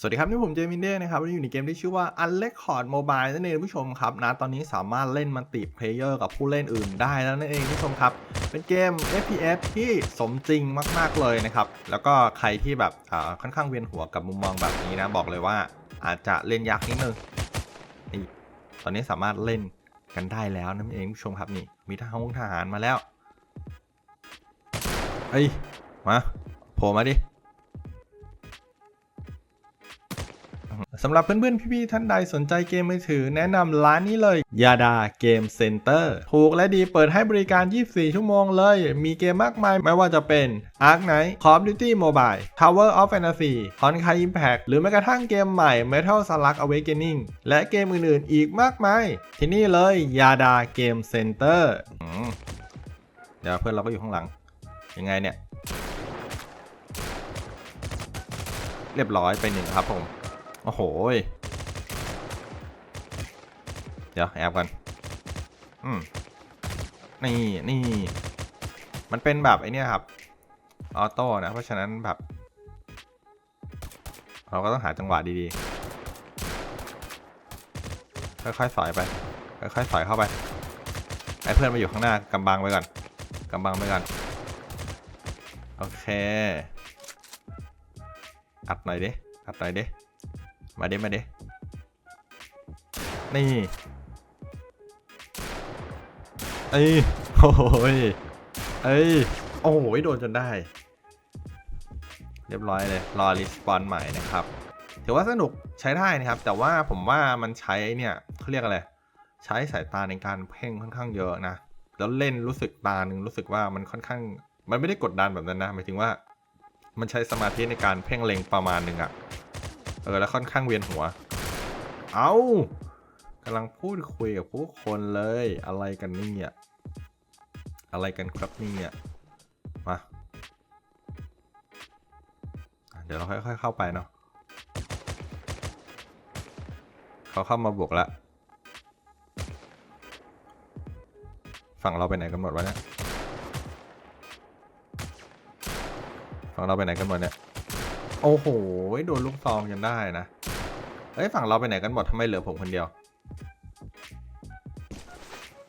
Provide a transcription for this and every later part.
สวัสดีครับนี่ผมเจมินเด้นะครับอยู่ในเกมที่ชื่อว่า Unrecord Mobile นั่นเองผู้ชมครับนะตอนนี้สามารถเล่นมัลติเพลเยอร์กับผู้เล่นอื่นได้แล้วนั่นเองผู้ชมครับ เป็นเกม FPS ที่สมจริงมากๆเลยนะครับ แล้วก็ใครที่แบบอ่าค่อนข้างเวียนหัวกับมุมมองแบบนี้นะบอกเลยว่าอาจจะเล่นยากนิดนึงนี่ตอนนี้สามารถเล่นกันได้แล้วนั่นเองผู้ชมครับนี่มีทหารทหารมาแล้วเฮ้ยมาโผล่มาดิ สำหรับเพื่อนๆ พี่ๆ ท่านใดสนใจเกมมือถือแนะนำร้านนี้เลยยาดาเกมเซ็นเตอร์ถูกและดีเปิดให้บริการ 24 ชั่วโมงเลย มีเกมมากมายไม่ว่าจะเป็น Ark Knight Call of Duty Mobile Tower of Fantasy Honkai Impact หรือแม้กระทั่งเกมใหม่ Metal Slug Awakening และเกมอื่นๆ อีกมากมาย ที่นี่เลยยาดาเกมเซ็นเตอร์เดี๋ยวเพื่อนเราก็อยู่ข้างหลัง ยังไงเนี่ย เรียบร้อยไปหนึ่งครับผม โอ้โห เดี๋ยวแอบกัน อืม นี่ นี่ มันเป็นแบบไอเนี้ยครับ ออโต้นะ เพราะฉะนั้นแบบ เราก็ต้องหาจังหวะดีๆ ค่อยๆ สอยไป ค่อยๆ สอยเข้าไปให้เพื่อนมาอยู่ข้างหน้ากำบังไว้ก่อนกำบังไว้ก่อน โอเค อัดหน่อยดิ อัดหน่อยดิ มาเด้มาเด้นี่เอ้ยโอ้ยเอ้ยโอ้โหโดนจนได้ เรียบร้อยเลยรอรีสปอนใหม่นะครับถือว่าสนุกใช้ได้นะครับ แต่ว่าผมว่ามันใช้เนี่ยเขาเรียกอะไรใช้สายตาในการเพ่งค่อนข้างเยอะนะแล้วเล่นรู้สึกตาหนึ่งรู้สึกว่ามันค่อนข้าง มันไม่ได้กดดันแบบนั้นนะหมายถึงว่า มันใช้สมาธิในการเพ่งเล็งประมาณหนึ่งอะ ออแล้วค่อนข้างเวียนหัว เอากำลังพูดคุยกับผู้คนเลย อะไรกันนี่เนี่ยอะไรกันครับนี่เนี่ยมาเดี๋ยวเราค่อยๆเข้าไปเนาะเขาเข้ามาบวกแล้วฝั่งเราไปไหนกันหมดวะเนี่ยฝั่งเราไปไหนกันหมดเนี่ย โอ้โห โดนลูกซองยันได้นะเอ้ย ฝั่งเราไปไหนกันหมดทำไมเหลือผมคนเดียว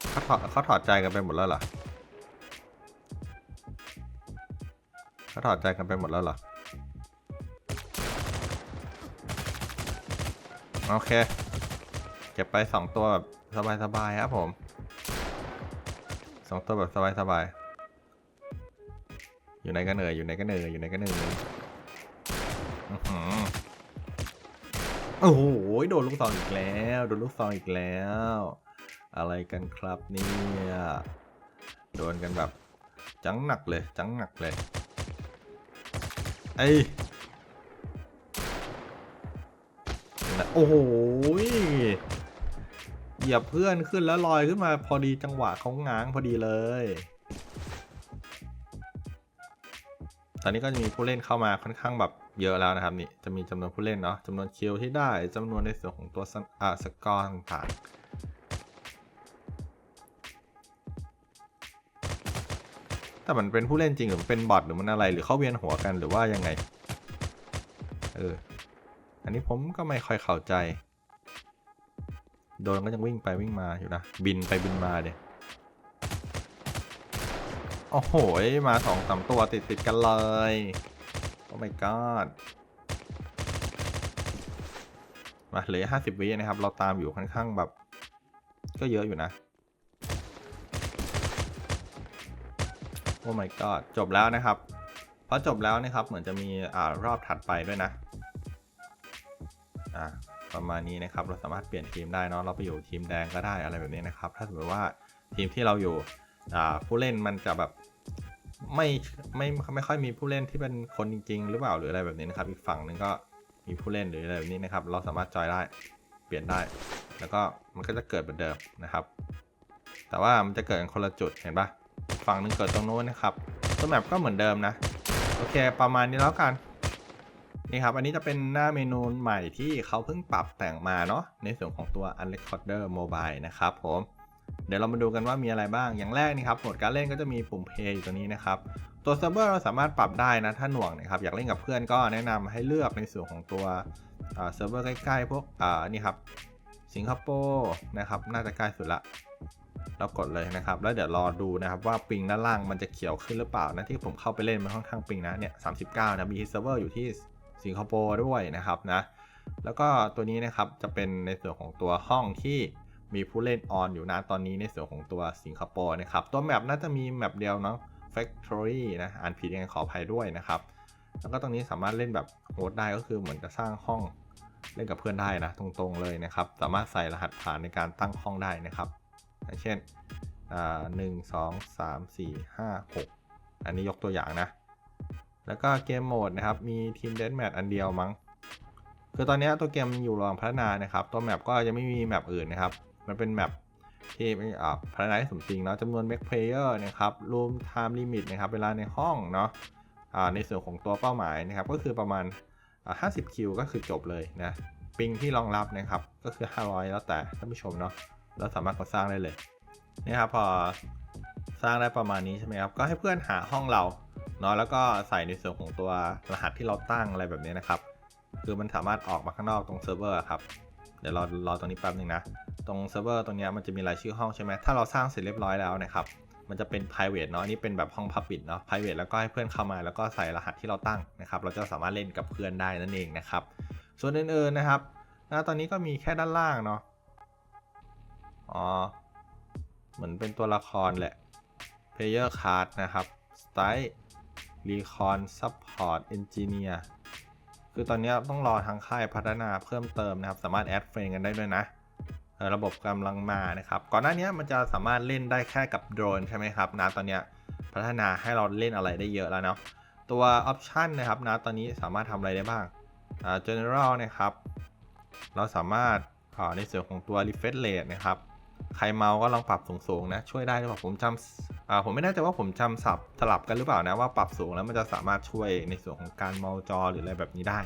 เขาถอดเขาถอดใจกันไปหมดแล้วเหรอเขาถอดใจกันไปหมดแล้วเหรอ โอเค เก็บไปสองตัวแบบสบายๆครับผมสองตัวแบบสบายๆอยู่ไหนกันเอ่ยอยู่ไหนกันเอ่ยอยู่ไหนกันเอ่ยอื้อหือ โอ้โห โดนลูกซองอีกแล้ว โดนลูกซองอีกแล้ว อะไรกันครับเนี่ยโดนกันแบบ จังหนักเลย จังหนักเลย ไอ้โอ้โหเหยียบเพื่อนขึ้นแล้วลอยขึ้นมาพอดีจังหวะเขาง้างพอดีเลย ตอนนี้ก็จะมีผู้เล่นเข้ามาค่อนข้างแบบเยอะแล้วนะครับนี่จะมีจำนวนผู้เล่นเนาะจำนวนคิวที่ได้จำนวนในส่วนของตัวสอ่าสกอร์ต่างๆแต่มันเป็นผู้เล่นจริงหรือเป็นบอทหรือมันอะไรหรือเขาเวียนหัวกันหรือว่ายังไงเอออันนี้ผมก็ไม่ค่อยเข้าใจ โดนก็ยังวิ่งไปวิ่งมาอยู่นะบินไปบินมาเดี๋ย โอ้โห มาสองสามตัวติดติดกันเลย โอ้ my god มาเหลือห้าสิบวินะครับ เราตามอยู่ค่อนข้างแบบ ก็เยอะอยู่นะ โอ้ my god จบแล้วนะครับพอจบแล้วนะครับ เหมือนจะมีอ่ารอบถัดไปด้วยนะอ่าประมาณนี้นะครับ เราสามารถเปลี่ยนทีมได้เนอะเราไปอยู่ทีมแดงก็ได้อะไรแบบนี้นะครับ ถ้าสมมติว่าทีมที่เราอยู่ ผู้เล่นมันจะแบบไม่ไม่ไม่ค่อยมีผู้เล่นที่เป็นคนจริง ๆ หรือเปล่าหรืออะไรแบบนี้นะครับ อีกฝั่งหนึ่งก็มีผู้เล่นหรืออะไรแบบนี้นะครับ เราสามารถจอยได้เปลี่ยนได้ แล้วก็มันก็จะเกิดเหมือนเดิมนะครับ แต่ว่ามันจะเกิดคนละจุดเห็นปะฝั่งหนึ่งเกิดตรงโน้นนะครับตัวแมปก็เหมือนเดิมนะโอเค ประมาณนี้แล้วกันนี่ครับ อันนี้จะเป็นหน้าเมนูใหม่ที่เขาเพิ่งปรับแต่งมาเนาะในส่วนของตัว Unrecorder Mobile นะครับผม เดี๋ยวเรามาดูกันว่ามีอะไรบ้าง อย่างแรกนี่ครับโหมดการเล่นก็จะมีปุ่ม play อยู่ตรงนี้นะครับ ตัวเซิร์ฟเวอร์เราสามารถปรับได้นะ ถ้าหน่วงนะครับอยากเล่นกับเพื่อนก็แนะนำให้เลือกในส่วนของตัวเซิร์ฟเวอร์ใกล้ๆพวกอ่านี่ครับสิงคโปร์นะครับน่าจะใกล้สุดละเรากดเลยนะครับ แล้วเดี๋ยวรอดูนะครับว่าปิงด้านล่างมันจะเขียวขึ้นหรือเปล่านะที่ผมเข้าไปเล่นมันค่อนข้างปิงนะเนี่ย39นะมีเซิร์ฟเวอร์อยู่ที่สิงคโปร์ด้วยนะครับนะแล้วก็ตัวนี้นะครับจะเป็นในส่วนของตัวห้องที่ มีผู้เล่นออนอยู่นะตอนนี้ในส่วนของตัวสิงคโปร์นะครับ ตัวแมปน่าจะมีแมปเดียวเนาะ Factory นะอ่านผิดยังไงขออภัยด้วยนะครับ แล้วก็ตรงนี้สามารถเล่นแบบโฮสต์ได้ก็คือเหมือนจะสร้างห้องเล่นกับเพื่อนได้นะตรงๆเลยนะครับ สามารถใส่รหัสผ่านในการตั้งห้องได้นะครับอย่างเช่นอ่าหนึ่งสองสามสี่ห้าหกอันนี้ยกตัวอย่างนะ แล้วก็เกมโหมดนะครับ มีทีมเดนแมทอันเดียวมั้ง คือตอนนี้ตัวเกมมันอยู่ระหว่างพัฒนานะครับ ตัวแมปก็ยังไม่มีแมปอื่นนะครับ มันเป็นแมปที่อ่าพัฒนาให้สมจริงเนาะจำนวนแม็กเพลเยอร์นะครับรวมไทม์ลิมิตนะครับเวลาในห้องเนาะอ่าในส่วนของตัวเป้าหมายนะครับก็คือประมาณอ่า50 คิวก็คือจบเลยนะปิงที่รองรับนะครับก็คือ 500 แล้วแต่ท่านผู้ชมเนาะแล้วสามารถกดสร้างได้เลยนี่ครับพอสร้างได้ประมาณนี้ใช่ไหมครับก็ให้เพื่อนหาห้องเราเนาะแล้วก็ใส่ในส่วนของตัวรหัสที่เราตั้งอะไรแบบนี้นะครับ คือมันสามารถออกมาข้างนอกตรงเซิร์ฟเวอร์ครับ เดี๋ยวรอรอตรงนี้แป๊บหนึ่งนะ ตรงเซิร์ฟเวอร์ตรงนี้มันจะมีรายชื่อห้องใช่ไหมถ้าเราสร้างเสร็จเรียบร้อยแล้วนะครับ มันจะเป็น private เนาะอันนี่เป็นแบบห้อง public เนาะ private แล้วก็ให้เพื่อนเข้ามาแล้วก็ใส่รหัสที่เราตั้งนะครับ เราจะสามารถเล่นกับเพื่อนได้นั่นเองนะครับ ส่วนอื่นๆนะครับนะตอนนี้ก็มีแค่ด้านล่างเนาะ อ๋อ เหมือนเป็นตัวละครแหละ player card นะครับ style recon support engineer คือตอนนี้ต้องรอทางค่ายพัฒนาเพิ่มเติมนะครับ สามารถแอดเฟรนกันได้ด้วยนะ ระบบกำลังมานะครับ ก่อนหน้านี้มันจะสามารถเล่นได้แค่กับโดรนใช่ไหมครับนะตอนนี้พัฒนาให้เราเล่นอะไรได้เยอะแล้วเนาะตัวออปชันนะครับนะตอนนี้สามารถทำอะไรได้บ้างอ่า general นะครับ เราสามารถอ่าในส่วนของตัว refresh rate นะครับ ใครเมาก็ลองปรับสูงๆนะ ช่วยได้หรือเปล่าผมจำอ่าผมไม่แน่ใจว่าผมจำสับสลับกันหรือเปล่านะว่าปรับสูงแล้วมันจะสามารถช่วยในส่วนของการเมาจอหรืออะไรแบบนี้ได้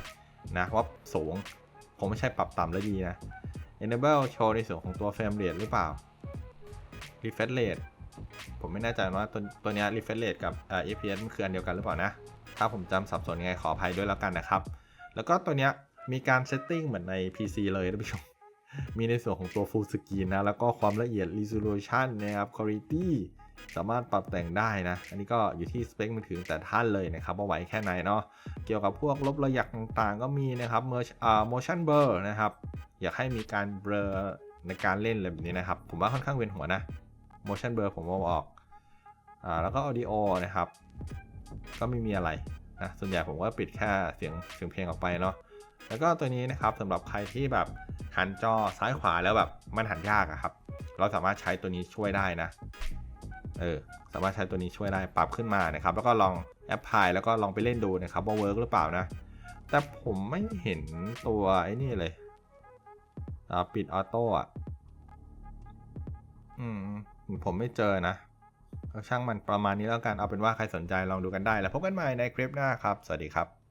นะว่าสูงผมไม่ใช่ปรับต่ำแล้วดีนะ enable Show ในส่วนของตัว frame rate หรือเปล่า refresh rate ผมไม่แน่ใจว่าตัวตัวนี้ refresh rate กับ fps มันคืออันเดียวกันหรือเปล่านะ ถ้าผมจำสับสนยังไงขออภัยด้วยแล้วกันนะครับ แล้วก็ตัวนี้มีการเซตติ้งเหมือนใน PC เลยท่านผู้ชม มีในส่วนของตัว Full Screen นะ แล้วก็ความละเอียด Resolution นะครับ Quality สามารถปรับแต่งได้นะ อันนี้ก็อยู่ที่สเปคมือถือแต่ท่านเลยนะครับว่าไหวแค่ไหนเนาะ เกี่ยวกับพวกลบระยักต่างๆ ก็มีนะครับ Mer- อ่า motion blur นะครับ อยากให้มีการเบลอในการเล่นอะไรแบบนี้นะครับ ผมว่าค่อนข้างเวียนหัวนะ motion blur ผมเอาออก อ่า แล้วก็ audio นะครับ ก็ไม่มีอะไรนะ ส่วนใหญ่ผมก็ปิดแค่เสียงเสียงเพลงออกไปเนาะ แล้วก็ตัวนี้นะครับสำหรับใครที่แบบหันจอซ้ายขวาแล้วแบบมันหันยากอะครับ เราสามารถใช้ตัวนี้ช่วยได้นะ เออสามารถใช้ตัวนี้ช่วยได้ปรับขึ้นมานะครับ แล้วก็ลองแอปพลายแล้วก็ลองไปเล่นดูนะครับว่าเวิร์กหรือเปล่านะ แต่ผมไม่เห็นตัวไอ้นี่เลยปิดออโต้อะอืมผมไม่เจอนะช่างมันประมาณนี้แล้วกันเอาเป็นว่าใครสนใจลองดูกันได้ แล้วพบกันใหม่ในคลิปหน้าครับ สวัสดีครับ